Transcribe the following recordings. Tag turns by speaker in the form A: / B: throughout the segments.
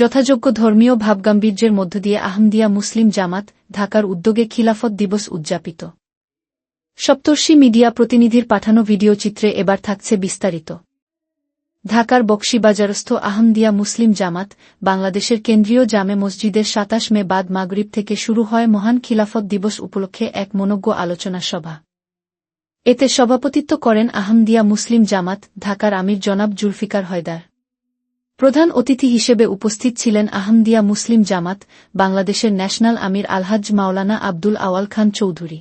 A: যথাযোগ্য ধর্মীয় ভাবগাম্ভীর্যের মধ্য দিয়ে আহমদিয়া মুসলিম জামাত ঢাকার উদ্যোগে খিলাফত দিবস উদযাপিত। সপ্তর্ষি মিডিয়া প্রতিনিধির পাঠানো ভিডিও চিত্রে এবার থাকছে বিস্তারিত। ঢাকার বক্সিবাজারস্থ আহমদিয়া মুসলিম জামাত বাংলাদেশের কেন্দ্রীয় জামে মসজিদের সাতাশ মে বাদ মাগরিব থেকে শুরু হয় মহান খিলাফত দিবস উপলক্ষে এক মনজ্ঞ আলোচনা সভা। এতে সভাপতিত্ব করেন আহমদিয়া মুসলিম জামাত ঢাকার আমির জনাব জুলফিকার হয়দার। প্রধান অতিথি হিসেবে উপস্থিত ছিলেন আহমদিয়া মুসলিম জামাত, বাংলাদেশের ন্যাশনাল আমির আলহাজ মাওলানা আব্দুল আওয়াল খান চৌধুরী।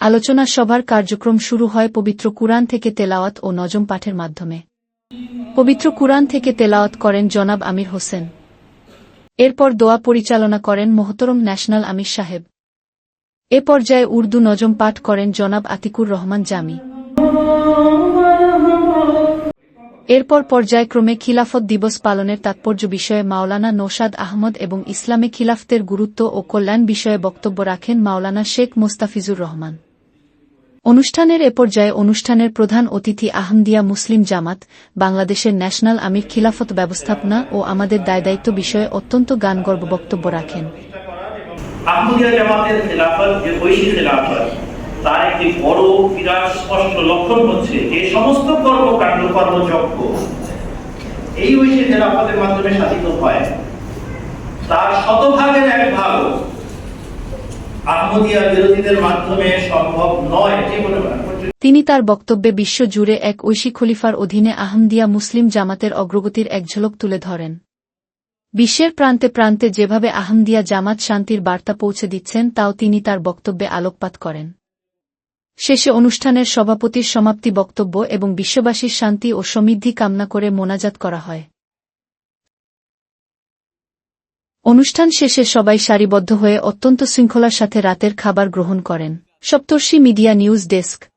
A: আলোচনা সভার কার্যক্রম শুরু হয় পবিত্র কুরআন থেকে তেলাওয়াত ও নজম পাঠের মাধ্যমে। পবিত্র কুরআন থেকে তেলাওয়াত করেন জনাব আমির হোসেন। এরপর দোয়া পরিচালনা করেন মোহতরম ন্যাশনাল আমির সাহেব। এ পর্যায়ে উর্দু নজম পাঠ করেন জনাব আতিকুর রহমান জামি। এরপর পর্যায়ক্রমে খিলাফত দিবস পালনের তাৎপর্য বিষয়ে মাওলানা নৌসাদ আহমদ এবং ইসলামে খিলাফতের গুরুত্ব ও কল্যাণ বিষয়ে বক্তব্য রাখেন মাওলানা শেখ মোস্তাফিজুর রহমান। অনুষ্ঠানের এ পর্যায়ে অনুষ্ঠানের প্রধান অতিথি আহমদিয়া মুসলিম জামাত, বাংলাদেশের ন্যাশনাল আমির খিলাফত ব্যবস্থাপনা ও আমাদের দায়দায়িত্ব বিষয়ে অত্যন্ত গানগর্ব বক্তব্য রাখেন।
B: আহমদিয়া জামাতের খেলাফত, যে ঐশী খেলাফত তার একটি বড় বিরাট স্পষ্ট লক্ষণ হচ্ছে যে সমস্ত কর্মকাণ্ড কর্মযজ্ঞ, এই মাধ্যমে সাধিত হয়। তার শতভাগের এক ভাগ আহমদিয়া বিরোধীদের মাধ্যমে সম্ভব নয় যে কোনো
A: তিনি তার বক্তব্যে বিশ্ব জুড়ে এক ঐশী খলিফার অধীনে আহমদিয়া মুসলিম জামাতের অগ্রগতির এক ঝলক তুলে ধরেন। বিশ্বের প্রান্তে প্রান্তে যেভাবে আহমদিয়া জামাত শান্তির বার্তা পৌঁছে দিচ্ছেন, তাও তিনি তার বক্তব্যে আলোকপাত করেন। শেষে অনুষ্ঠানের সভাপতির সমাপ্তি বক্তব্য এবং বিশ্ববাসীর শান্তি ও সমৃদ্ধি কামনা করে মোনাজাত করা হয়। অনুষ্ঠান শেষে সবাই সারিবদ্ধ হয়ে অত্যন্ত শৃঙ্খলার সাথে রাতের খাবার গ্রহণ করেন। Saptarshi media news desk.